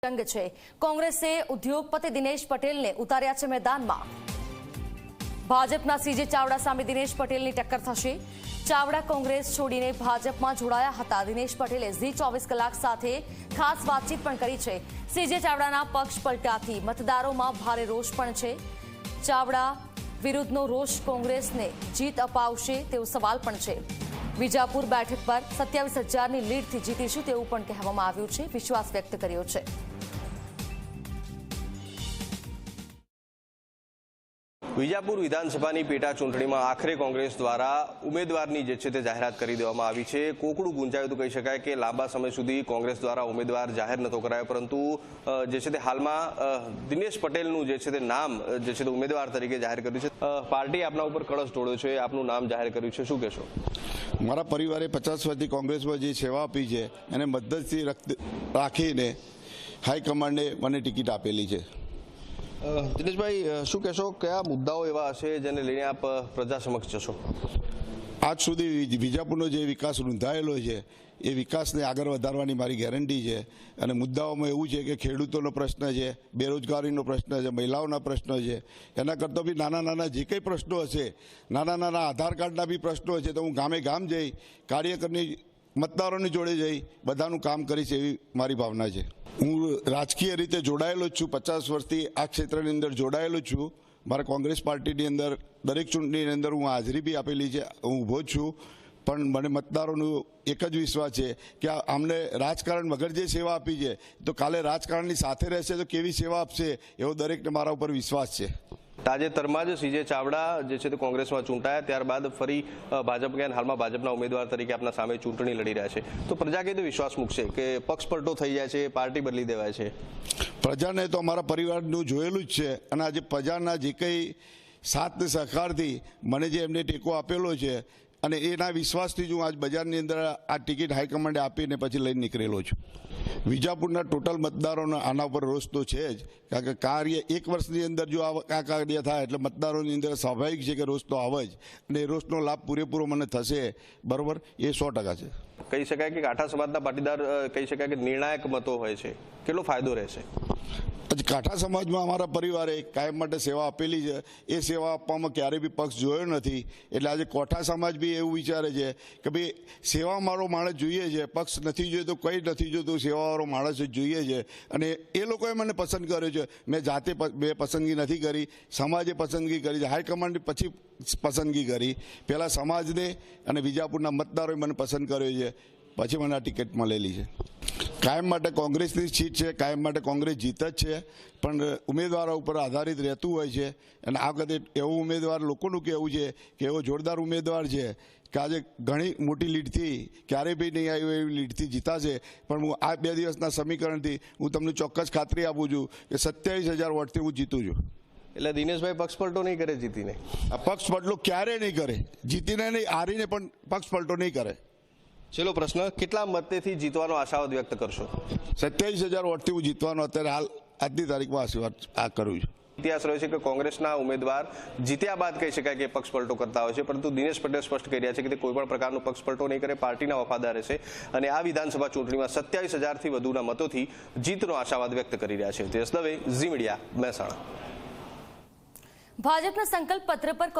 જંગ છે. કોંગ્રેસે ઉદ્યોગપતિ દિનેશ પટેલને ઉતાર્યા છે મેદાનમાં. ભાજપના સીજે ચાવડા સામે દિનેશ પટેલની ટક્કર થશે. ચાવડા કોંગ્રેસ છોડીને ભાજપમાં જોડાયા હતા. દિનેશ પટેલે ઝી ચોવીસ કલાક સાથે ખાસ વાતચીત પણ કરી છે. સીજે ચાવડાના પક્ષ પલટાથી મતદારોમાં ભારે રોષ પણ છે. ચાવડા વિરુદ્ધનો રોષ કોંગ્રેસને જીત અપાવશે તેવો સવાલ પણ છે. વિજાપુર બેઠક પર સત્યાવીસ હજારની લીડથી જીતીશું તેવું પણ કહેવામાં આવ્યું છે. વિશ્વાસ વ્યક્ત કર્યો છે. વિજાપુર વિધાનસભાની પેટા ચૂંટણીમાં આખરે કોંગ્રેસ દ્વારા ઉમેદવારની જે છે તે જાહેરાત કરી દેવામાં આવી છે. કોકડું ગુંજાયું કહી શકાય કે લાંબા સમય સુધી કોંગ્રેસ દ્વારા ઉમેદવાર જાહેર નતો કરાયો, પરંતુ જે છે તે હાલમાં દિનેશ પટેલનું જે છે તે નામ, જે છે તે ઉમેદવાર તરીકે જાહેર કર્યું છે. પાર્ટી આપના ઉપર કળશ ઢોળ્યો છે, આપનું નામ જાહેર કર્યું છે, શું કહેશો? મારા પરિવારે પચાસ વર્ષથી કોંગ્રેસમાં જે સેવા આપી છે, એને મદદથી રાખીને હાઈકમાન્ડે મને ટિકિટ આપેલી છે. દિનેશભાઈ શું કહેશો? કયા મુદ્દાઓ એવા હશે જેને લઈને આપ પ્રજા સમક્ષ જશો? આજ સુધી વિજ- વિજાપુરનો જે વિકાસ નોંધાયેલો છે, એ વિકાસને આગળ વધારવાની મારી ગેરંટી છે. અને મુદ્દાઓમાં એવું છે કે ખેડૂતોનો પ્રશ્ન છે, બેરોજગારીનો પ્રશ્ન છે, મહિલાઓના પ્રશ્નો છે. એના કરતાં બી નાના નાના જે કંઈ પ્રશ્નો હશે, નાના નાના આધાર કાર્ડના બી પ્રશ્નો હશે, તો હું ગામે ગામ જઈ કાર્યકરની મતદારોની જોડે જઈ બધાનું કામ કરીશ એવી મારી ભાવના છે. હું રાજકીય રીતે જોડાયેલો જ છું, પચાસ વર્ષથી આ ક્ષેત્રની અંદર જોડાયેલો છું. મારા કોંગ્રેસ પાર્ટીની અંદર, દરેક ચૂંટણીની અંદર હું હાજરી બી આપેલી છે, હું ઊભો છું. પણ મને મતદારોનું એક જ વિશ્વાસ છે કે આ આમને રાજકારણ વગર જે સેવા આપી છે, તો કાલે રાજકારણની સાથે રહેશે તો કેવી સેવા આપશે એવો દરેકને મારા ઉપર વિશ્વાસ છે. તાજેતરમાં જ સીજે ચાવડા જે છે તે કોંગ્રેસમાં ચૂંટાયા, ત્યારબાદ ફરી ભાજપ ગયા હાલમાં ભાજપના ઉમેદવાર તરીકે આપના સામે ચૂંટણી લડી રહ્યા છે. તો પ્રજા કેવો વિશ્વાસ મૂકશે કે પક્ષ પલટો થઈ જાય છે, પાર્ટી બદલી દેવાય છે. પ્રજાને તો અમારા પરિવારનું જોયેલું જ છે અને આજે પ્રજાના જે કંઈ સાથ સહકારથી મને જે એમને ટેકો આપેલો છે અને એના વિશ્વાસથી જ હું આજ બજારની અંદર આ ટિકિટ હાઈકમાન્ડે આપીને પછી લઈને નીકળેલો છું. વિજાપુરના ટોટલ મતદારોનો આના ઉપર રોષ તો છે જ, કારણ કે કાર્ય એક વર્ષની અંદર જો આ કાર્ય થાય એટલે મતદારોની અંદર સ્વાભાવિક છે કે રોષ તો આવે જ અને એ રોષનો લાભ પૂરેપૂરો મને થશે, બરોબર? એ સો ટકા છે. કહી શકાય કે કાંઠા સમાજના પાટીદાર કહી શકાય કે નિર્ણાયક મતો હોય છે. કેટલો ફાયદો રહેશે? પછી કાંઠા સમાજમાં અમારા પરિવારે કાયમ માટે સેવા આપેલી છે, એ સેવા આપવામાં ક્યારેય બી પક્ષ જોયો નથી. એટલે આજે કોઠા સમાજ બી એવું વિચારે છે કે ભાઈ સેવા મારો માણસ જોઈએ છે, પક્ષ નથી જોઈતો કંઈ નથી જોતું સેવાવાળો માણસ જ જોઈએ છે. અને એ લોકોએ મને પસંદ કર્યો છે. મેં જાતે મેં પસંદગી નથી કરી, સમાજે પસંદગી કરી છે. હાઈકમાન્ડ પછી પસંદગી કરી. પહેલાં સમાજને અને વિજાપુરના મતદારોએ મને પસંદ કર્યો છે. પછી મને આ ટિકિટ મળેલી છે. કાયમ માટે કોંગ્રેસની સીટ છે કાયમ માટે કોંગ્રેસ જીત જ છે પણ ઉમેદવારો ઉપર આધારિત રહેતું હોય છે. અને આ વખતે એવો ઉમેદવાર લોકોનું કહેવું છે કે એવો જોરદાર ઉમેદવાર છે કે આજે ઘણી મોટી લીડથી ક્યારેય બી નહીં આવ્યું એવી લીડથી જીતાશે. પણ હું આ બે દિવસના સમીકરણથી હું તમને ચોક્કસ ખાતરી આપું છું કે સત્યાવીસ હજાર વોટથી હું જીતું છું. એટલે દિનેશભાઈ પક્ષ પલટો નહીં કરે જીતીને? આ પક્ષ પલટો ક્યારેય નહીં કરે? જીતીને નહીં હારીને પણ પક્ષ પલટો નહીં કરે. છેલ્લો પ્રશ્ન કેટલા મતેથી જીતવાનો આશાવાદ વ્યક્ત કરશો? સત્યાવીસ હજાર વોટથી હું જીતવાનો અત્યારે હાલ આજની તારીખમાં આશીર્વાદ આ કરું છું. ઇતિહાસ રહ્યો છે કે કોંગ્રેસના ઉમેદવાર જીત્યા બાદ કહી શકાય કે પક્ષ પલટો કરતા હોય છે પરંતુ દિનેશ પટેલ સ્પષ્ટ કરી રહ્યા છે કે તે કોઈ પણ પ્રકારનો પક્ષ પલટો નહીં કરે પાર્ટીના વફાદાર રહેશે અને આ વિધાનસભા ચૂંટણીમાં સત્યાવીસ હજારથી વધુના મતોથી જીતનો આશાવાદ વ્યક્ત કરી રહ્યા છે. Jayesh Dave Zee Media Mehsana. ભાજપના સંકલ્પ પત્ર પર